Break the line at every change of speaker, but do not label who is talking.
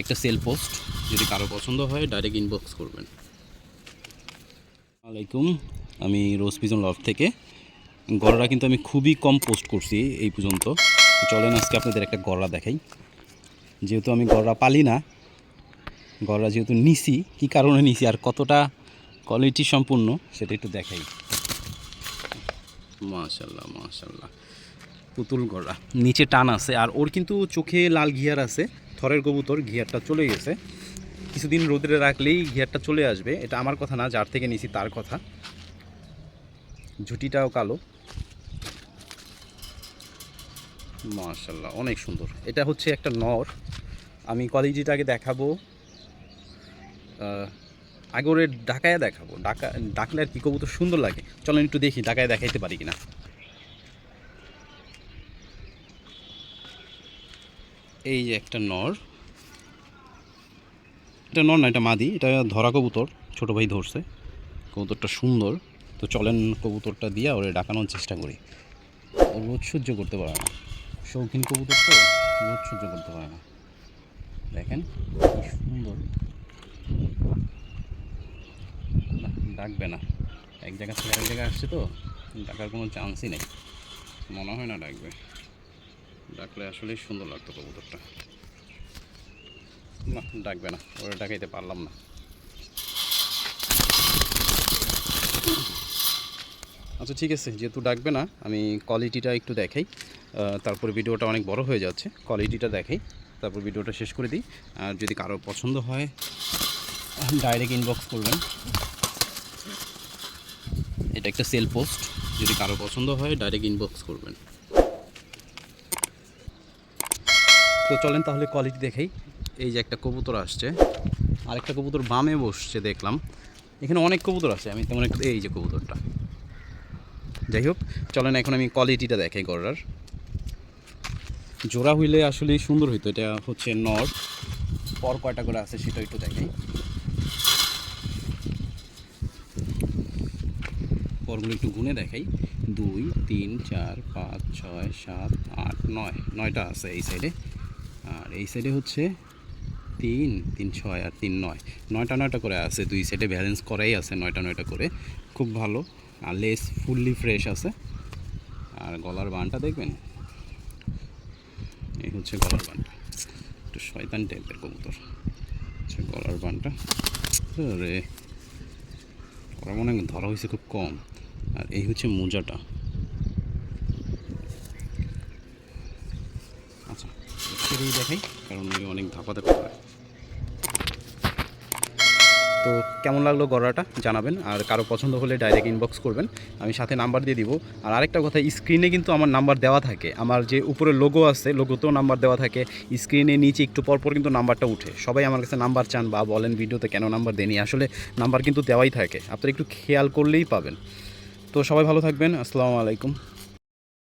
একটা sell post যদি কারও পছন্দ হয় ডাইরেক্ট ইনবক্স করবেন। আলাইকুম, আমি রোজ পিজন লফ থেকে। গড়া কিন্তু আমি খুবই কম পোস্ট করছি এই পর্যন্ত। চলেন আজকে আপনাদের একটা গড়া দেখাই। যেহেতু আমি গড়া পালি না গড়া যেহেতু নিছি, কি কারণে নিছি আর কতটা কোয়ালিটি সম্পূর্ণ, সেটা একটু দেখাই। মাশাল্লাহ মাশাল্লাহ। পুতুল গড়া নিচে টান আছে আর ওর কিন্তু চোখে লাল ঘিয়ার আছে। থরের কবুতর ঘিয়ারটা চলে গেছে। কিছুদিন রোদে রাখলেই ঘিয়ারটা চলে আসবে এটা আমার কথা না যার থেকে নিছি তার কথা। ঝুটিটাও কালো। মাশাল্লাহ অনেক সুন্দর। এটা হচ্ছে একটা নর। আমি কোয়ালিটিটাকে দেখাবো। আহ, আগে ওরে ডাকায় দেখাবো। ডাকা ডাকলে আর কি কবুতর সুন্দর লাগে। চলেন একটু দেখি ডাকায় দেখাইতে পারি কিনা। এই যে একটা নর। এটা নর না, এটা মাদি। এটা ধরা কবুতর। ছোট ভাই ধরছে। কবুতরটা সুন্দর। তো চলেন কবুতরটা দিয়ে ওরে ডাকানোর চেষ্টা করি। ও রোদ সহ্য করতে পারে না। শৌখিন কবুতর তো রোদ সহ্য করতে পারে না। দেখেন সুন্দর। ডাকবে না। এক জায়গা থেকে এক জায়গায় আসছে তো, ডাকার কোনো চান্সই নেই। মনে হয় না ডাকবে। ডাকলে আসলেই সুন্দর লাগতো কবুতরটা। না, ডাকবে না, ওরা ডাকাইতে পারলাম না। আচ্ছা ঠিক আছে, যেহেতু ডাকবে না, আমি কোয়ালিটিটা একটু দেখাই। তারপরে ভিডিওটা অনেক বড় হয়ে যাচ্ছে কোয়ালিটিটা দেখাই। তারপর ভিডিওটা শেষ করে দিই। আর যদি কারও পছন্দ হয় ডাইরেক্ট ইনবক্স করবেন। এটা একটা সেল পোস্ট যদি কারও পছন্দ হয় ডাইরেক্ট ইনবক্স করবেন। তো চলেন তাহলে কোয়ালিটি দেখাই। এই যে একটা কবুতর আসছে, আরেকটা কবুতর বামে বসছে দেখলাম। এখানে অনেক কবুতর আছে, আমি তেমন একটা এই যে কবুতরটা। যাই হোক, চলেন এখন আমি কোয়ালিটিটা দেখাই গড়ার। জোড়া হইলে আসলে সুন্দর হইতো, এটা হচ্ছে নর। পর কয়টা করে আছে সেটা একটু দেখাই। পরগুলো একটু গুনে দেখাই। দুই, তিন, চার, পাঁচ, ছয়, সাত, আট, নয়। নয়টা আছে এই সাইডে আর এই সাইডে হচ্ছে তিন তিন ছয় আর তিন নয়। নয়টা নয়টা করে আছে, দুই সাইডে ব্যালেন্স করাই আছে নয়টা নয়টা করে। খুব ভালো। আর লেস ফুললি ফ্রেশ আছে। আর গলার বানটা দেখবেন? এই হচ্ছে গলার বানটা। একটু শয়তান টাইপের কবুতর। হচ্ছে গলার বানটা। রে ওরা মনে হয় ধরা হয়েছে খুব কম। আর এই হচ্ছে মোজাটা। আচ্ছা। ছেড়েই দেখাই কারণ এই অনেক ধাপা ধাপা করে তো কেমন লাগল গড়াটা? জানাবেন। আর কারও পছন্দ হলে ডাইরেক্ট ইনবক্স করবেন। আমি সাথে নাম্বার দিয়ে দিব। আর আরেকটা কথা স্ক্রিনে কিন্তু আমার নাম্বার দেওয়া থাকে। আমার যে উপরে লোগো আছে লোগোতেও নাম্বার দেওয়া থাকে। স্ক্রিনে নিচে একটু পরপর কিন্তু নাম্বারটা উঠে। সবাই আমার কাছে নাম্বার চান বা বলেন ভিডিওতে কেন নাম্বার দেনি আসলে নাম্বার কিন্তু দেওয়াই থাকে। আপনারা একটু খেয়াল করলেই পাবেন। তো সবাই ভালো থাকবেন। আসসালামু আলাইকুম।